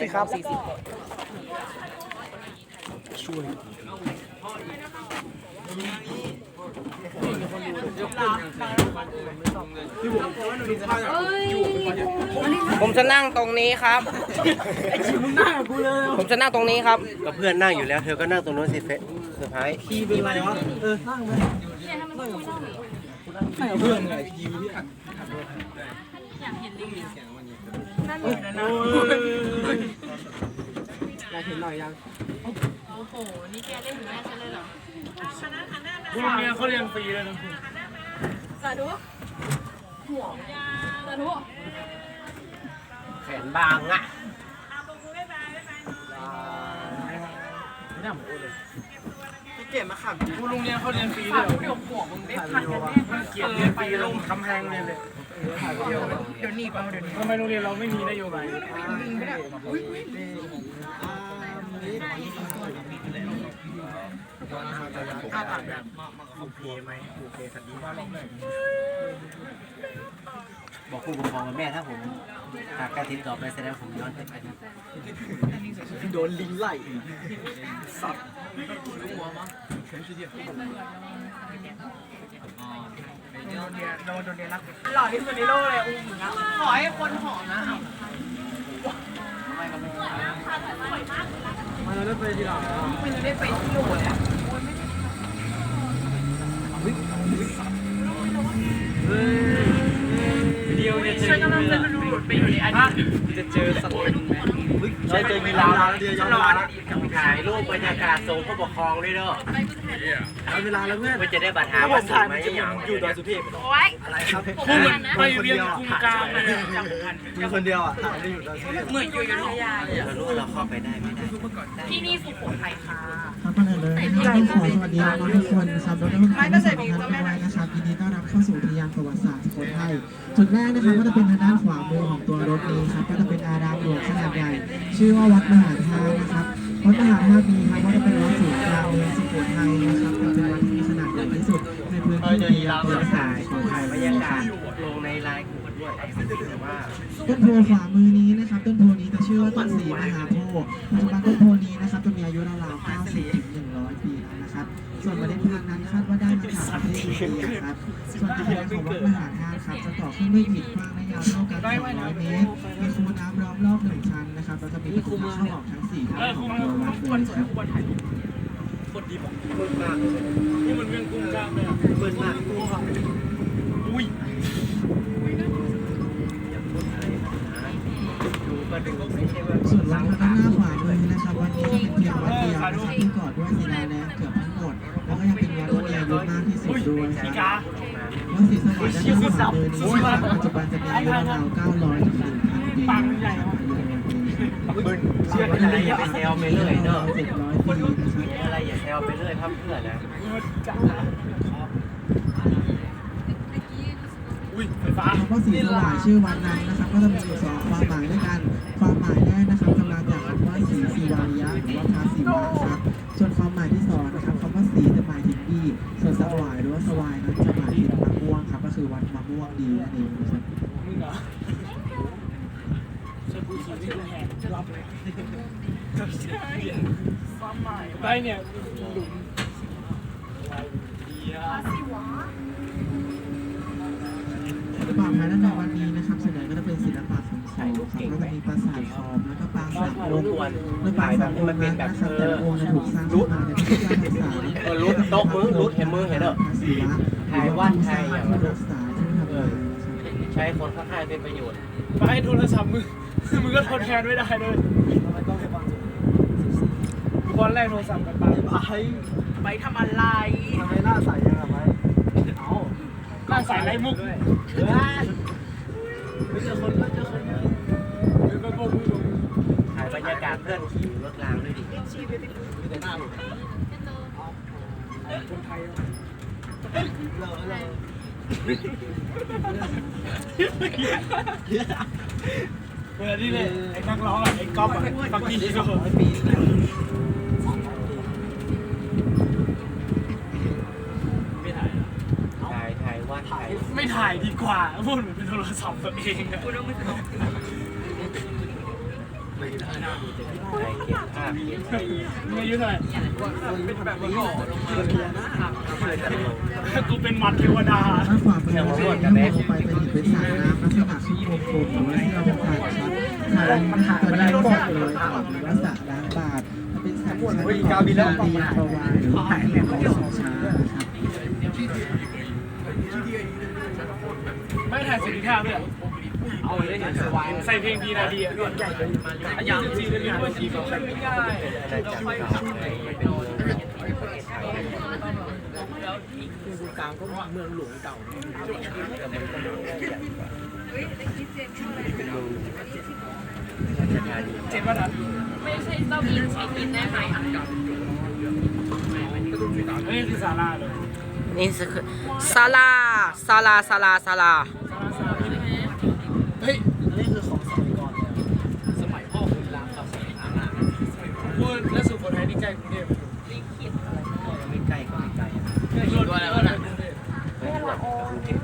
ขึ้นรถสิครับผมจะนั่งตรงนี้ครับ ผมจะนั่งตรงนี้ครับก็เพื่อนนั่งอยู่แล้ว เธอก็นั่งตรงนู้นสิเฟสเซอร์ไพรส์พีเป็นไรวะเออนั่งไหมนั่งกับเพื่อนไงพีพี่อยากเห็นลิง นั่นเลยนะอยากเห็นหน่อยยังพวกเนี้ยเขาเรียนฟรีเลยนะคุณแขนบางอะพวกโรงเรียนเขาเรียนฟรีเลยเหรอเดี๋ยวหัวมึงได้พันกันแน่เกียรติเรียนฟรีลงคำแพงเลยเลย เดี๋ยวนีเปล่าเดี๋ยวนีทำไมโรงเรียนเราไม่มีนโยบายบอ บอกผู้ปกครองว่าแม่ถ้าผมหากการติดต่อไปแสดงผมย้อนไปอดีตโดนลิงไล่สัตว์โดนเดียโดนเดียรักหล่อที่สุดในโลกเลยอุ้มนะขอให้คนหอมนะมาเราได้ไปที่หลังอะไม่ได้ไปที่โลเลยเดียวเนี่ย เจอฉันกำลังจะดูไปอยู่ในอดีตจะเจอสัตว์เป็นไหมใช่เจอกีฬาเดียวย้อนหลัง ถ่ายรูปบรรยากาศทรงผู้ปกครองด้วยเด้อเอาเวลาแล้วเพื่อนเพื่อจะได้บัตรหาถ้าผว่ามสูถ่ายงไหมมันจะอย่างอยู่ดอยสุเทพโอ้ยอะไรครับคู่มันไปเรียนกรุงกลางเลยจังหวัดมีคนเดียวอะถ่ายได้อยู่ดอยสุเทพเหมือนอยู่อยุธยาเลยเรารู้เราเข้าไปได้ไม่ได้ที่นี่สุโขทัยค่ะครับก่อนอื่นเลยนะครับต้องขอสวัสดีน้องๆทุกคนนะครับแล้วก็ทุกท่านที่เข้ามาด้วยนะครับยินดีต้อนรับเข้าสู่อุทยานประวัติศาสตร์สุโขทัยจุดแรกนะครับก็จะเป็นทางด้านขวามือของตัวรถนี้ครับก็จะเป็นอารามหลวงขนาดใหญ่ชื่อว่าวัดมหาธาตุนะครับ วัดมหาธาตุนี้ครับว่าจะเป็นวัดศูนย์กลางในสุโขทัยนะครับเป็นวัดที่มีขนาดใหญ่ที่สุดในพื้นที่ปีลานประวัติศายของไทัยบรรยากาศลงในไลน์กลุ่มด้วยต่ว่าต้นโพขวามือนี้นะครับต้นโพนี้จะชื่อว่าต้นสีมหาโพธิ์ปัจจุบันต้นโพนี้นะครับจะมีอายุราวๆ90 จากประเทศอินเดียครับส่วนกำแพงของวัดมหาธาตุครับจะต่อขึ้นด้วยอิฐกว้างและยาวเท่ากัน200เมตรมีคูน้ำล้อมรอบหนึ่งชั้นนะครับแล้วจะมีประตูทางเข้าออกทั้งสี่ทางของตัววัดควยครับควรถ่ายคนดีบอกนี่มันเรื่องกรุงกล้างเลยเปิดมากอุ้ยดูก็ดูไม่ใช่ว่าส่วนวัดทางด้านหน้าขวามือนะครับวัดนี้เป็นเพียงวัดเดียวนะครับที่ก่อด้วยศิลาแรงเกือบทั้งหมดแล้วก็ยังเป็นวัด สุดด้วยครับพี่กาวัดศรีสวัสดิ์ด้านขวามือนี้นะครับปัจจุบันจะมีอายุราวๆ900ถึง1,000ปีปังใหญ่นะครับอายุในวันนี้เชื่ออะไรอย่าไปแซวไปเรื่อยเนอะ700ปีนะครับมีอะไรอย่าแซวไปเรื่อยพั่มเพื่อนนะอุ้ยไฟฟ้าคำว่าศรีสว่างชื่อวัดนั้นนะครับก็จะมีอยู่สองความหมาย วัดมะม่วงดีนั่นเองนะครับมึงเหรอเชิญกูชีวิตแหกรับเลยใช่ความหมายไปเนี่ยหลุมเดียวฝั่งภายด้านในวัดนี้นะครับส่วนใหญ่ก็จะเป็นศิลปะของขอมครับก็จะมีปราสาทขอมแล้วก็ปราสาทองค์โดยปราสาทองค์นั้นนะครับแต่ละองค์ถูกสร้างขึ้นมาในพุทธเจ้าพรรษาเออรู้โต๊ะมือรู้เห็นมือเห็นเนอะพระศิวะถ่ายวัดถ่ายอย่างพระรักษาที่ทำงาน ใช้คนข้างๆเป็นประโยชน์ไปโทรศัพท์มึงมึงก็ทดแทนไม่ได้เลยตอนแรกโทรศัพท์กันไปไอ้ไปทำอะไรทำไมหน้าใสยังอะไว้เอานั่งใส่ไรมุกไม่เจอคนแล้วเจอคนเลยหรือไปโบกมือถ่ายบรรยากาศเพื่อนขี่รถรางด้วยดิมีแต่หน้าหลุดคนไทยเลอะเลย เวลาที่เลยไอ้นักร้องอะไอ้ก๊อฟอะฟังกี้ครับผมไม่ถ่ายเหรอถ่ายถ่ายว่าถ่าย ไม่ถ่ายดีกว่าพูดเหมือนเป็นโทรศัพท์ตัวเองอะ พูดว่าไม่ถ่าย เก็บภาพเก็บมึงอายุเท่าไหร่เป็นแบบหล่อลงมาเรียนนะกูเป็นมัดเทวดาด้านขวามือนะครับถ้ามองลงไปจะเห็นเป็นสายน้ำลักษณะครึ่งวงกลมหรือว่าที่เราเป็นสายชัดสายนี้นะครับตัวแรกก็คือรอยขอบหรือว่าสระล้างบาดจะเป็นสายชัดของกาบีแล้วดีประวานหรือว่าแผลแหลมของสองช้าครับไม่ถ่ายสินค้าด้วย ใส่เพลงดีนาดีอะอย่างจริงๆเลยว่าชีวิตมันไม่ง่ายได้เก่าเป็นเมืองเก่าประเทศไทยคือกูกลางก็เมืองหลวงเก่าเนเมืองราชธานีเจ็บป่ะนไม่ใช่เจ้าหญิงเช็คอินได้ไหมนี่คือซาร่าเลยนี่คือศาลาศาลาศาลาศาลา ฮ้ยอันนี้คือของสมัยก่อนเลยสมัยพ่อคุณรามคำแสงอะพูดและสุโขทัยนี่ใกล้กรุงเทพไม่ใกล้ก็ไม่ไกลใกล้รถอะไรวะน่ะไม่รู้กรุงเทพ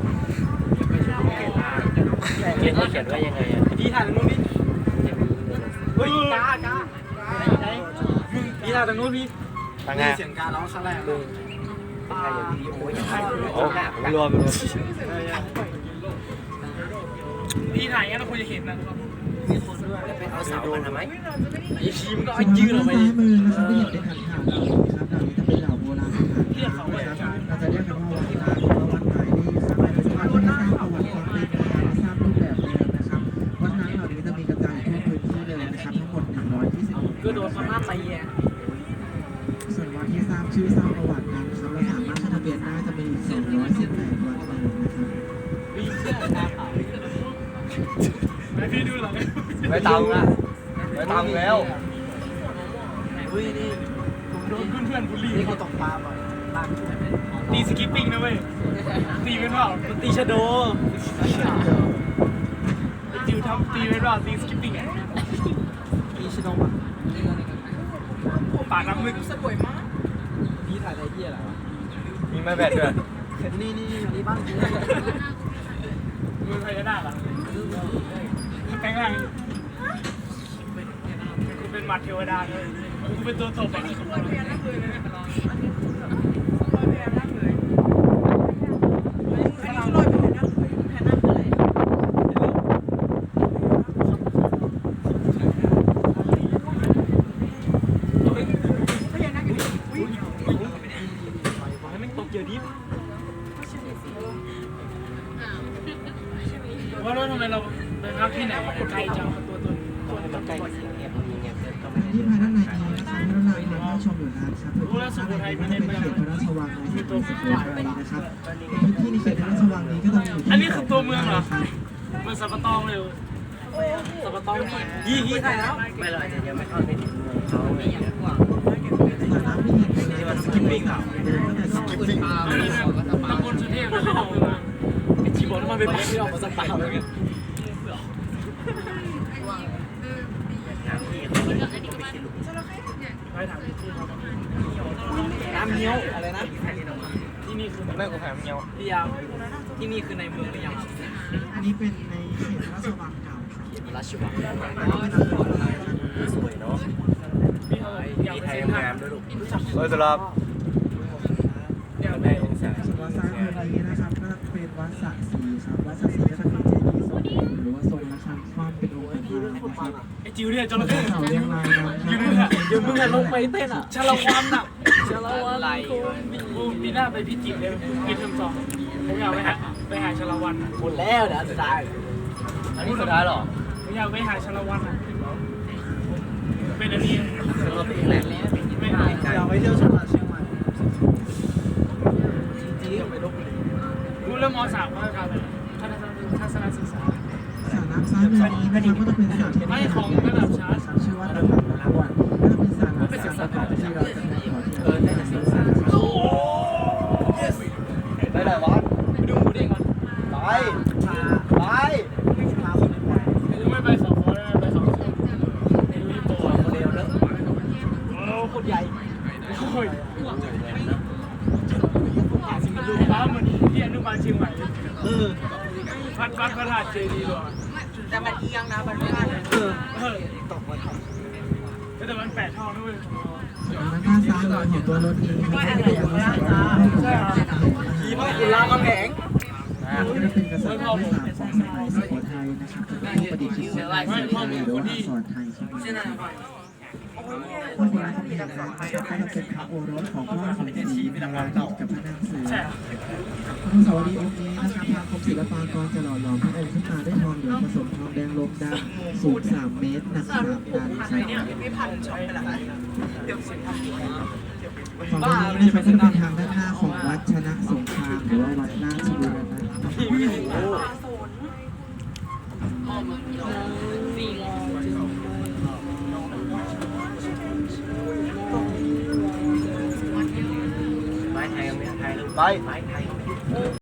เขียนเขียนว่ายังไงอะพี่ถ่ายตรงนู้นพี่ยังมีเลยเฮ้ยกากาไหนมึงพี่ถ่ายตรงนู้นพี่ตั้งได้งานเสียงการร้องครั้งแรกเลยถ่ายอย่างวิดีโออย่างไรโอ้รวมรวม พี่ถ่ายงั้นเราควรจะเห็นนะไปเอาเสามาทำไมไอ้ชีมก็ส่เอาวนยืดออกไปซ้ายมือนะครับที่เห็นเป็นฐานข่าวนะครับเหล่านี้จะเป็นเหล่าโบราณสถานนะครับเราจะเรียกกันว่าวัดล้างหรือว่าวัดหมายนี่ครับเป็นวัดที่สร้างประวัติความเป็นมาและสร้างรูปแบบเดิมนะครับวัดล้างเหล่านี้จะมีกระจายทั่วพื้นที่เลยนะครับทั้งหมด120ก็โดนพม่าตีอะส่ ไม่ตังอะไม่ตังแล้วเฮ้ยนี่โดนเพื่อนๆบูลลี่นี่เขาตกปลาบ่อยปลาตีสกิปปิ้งนะเว้ย ตีเป็นเปล่าตีชะโดไอ้จิวทำตีเป็นเปล่าตีสกิปปิ้งอะตีชะโดอะปากน้ำมึกพี่ถ่ายอะไรเหี้ยอะไรวะมีไม่แบดด้วยนี่นี่นี่บ้านกูมือใครจะได้ล่ะแปลงร่างกู เป็นหมัดเทวดาเลยกูเป็นตัวตบอะ ให้มันตกเยอะดิ ว่าแล้วทำไมเราไปพักที่ไหนมาไกลจังตัวตนตัวตน ใกล้เสียงเงียบมีเงียบก็ไม่ได้ ที่ภายด้านในนี้นะครับพระรามทางเข้าชมอยู่ แล้วครับพื้นที่ด้านในนี้ก็จะเป็นเขตพระราชวังในสุโขทัยนะครับพื้นที่ในเขตพระราชวังนี้ก็จะมีอยู่ที่อันนี้คือตัวเมืองเหรอเมืองสัปปะตองเลยสับปะตองยี่ยี่ถ่ายแล้วไม่เราจะยังไม่เข้าไปถึงเมืองเขาอะไรอย่างเงี้ยสระน้ำที่เห็นเป็นที่ว่าสกิปปิ้งอะเดินตั้งแต่สกิปปิ้งตำบลสุเทพเลยของเมืองไอ้จีบอกว่ามันเป็นเพลงที่ออกมาสักปากเลยไปถามที่ที่เขา น้ำเงี้ยวอะไรนะ ที่นี่คือแม่กูแผลเงี้ยวพี่ยามที่นี่คือในเมืองหรือยังอันนี้เป็นในเขตพระราชวังเก่าครับราชวังสวยเนาะพี่เขาอยากมีไปไทยเซ็นทรังาลมด้วยลูกเฮ้ยสลับอยากไปแม่องศาส่วนวัดซ้ายมือนี้นะครับก็เป็นวัดสระศรีครับวัดสระศรีก็จะมีเจดีย์ทรงองค์ หรือว่าทรงระฆังคว่ำเป็นองค์ประธานนะครับไอจิวเนี่ยจส่วนระเข้เขาเรียงรายนำอยู่นู่นอะเดี๋ยวมึงอะลงไปเต้นอะชาละวันอะจะเล่าว่าอะไรกูปีหน้าไปพิจิตรเลยกินเทอมสองผมอยากไปหาไปหาชาละวันอะหมดแล้วเดี๋ยวจะได้อันนี้สุดท้ายหรอผมอยากไปหาชาละวันอะเป็นอันนี้เราเป็นแหล่งนี้ไม่หาอยากไปเที่ยวจังหวัดเชียงใหม่จริงๆไปลบบุรีรู้เรื่องมสามว่าครับทัศนศึกษาสระน้ำ ซ้ายมือนี้นะครับก็จะเป็นสระที่ไม่ของระดับชั้นครับชื่อว่าระดับระวันก็จะเป็นสระน้ำสามประกอบที่เราจะมาขอที่เออได้แต่ศึกษาโอ้โหได้แต่วัดไปดูหมูเด้งก่อนไปพาไปพาคนไปกูไม่ไปสองคนไม่ไปสองคนไอ้ลุยโตโมเดลแล้วโอ้โคตรใหญ่โอ้ยหาสิมัดูฟ้าเหมือนที่อนุบาลเชียงใหม่เลยเอออวัดวัดพระธาตุเจดีย์หรอ แต่มันเอียงนะ มันไม่ได้เออเออตกมาทำแต่มันแปดท่องด้วยด้านซ้ายมือของตัวรถนี้ครับก็จะเป็นอนุสาวรีย์ของการเห็นนะขี่คมารับคุณรามคำแหงก็จะเป็นกษัตริย์ที่สามของสมัยสุโขทัยนะครับจะเป็นผู้ประดิษฐ์คิดค้นลายเสือไทยหรือว่ อักษรไทยครับพวกนี้เขามีนะครับก็จะเป็นพระโอรสของพระสมศรีนารายณ์กับพระนางเสืออนุสาวรีย์องค์นี้นะครับทางกรมศิลปากรจะหล่อหลอมพระองค์ขึ้นมาด้วยทองเหลืองผสมทองแดงลมดำสูง3เมตรหนัก3ตันครับไม่พันช็อปไปละเดี๋ยวสิฝั่งนี้นะครับก็จะเป็นทางด้านหน้าของวัดชนะสงครามหรือว่าวัดราชบุรณะ ไม้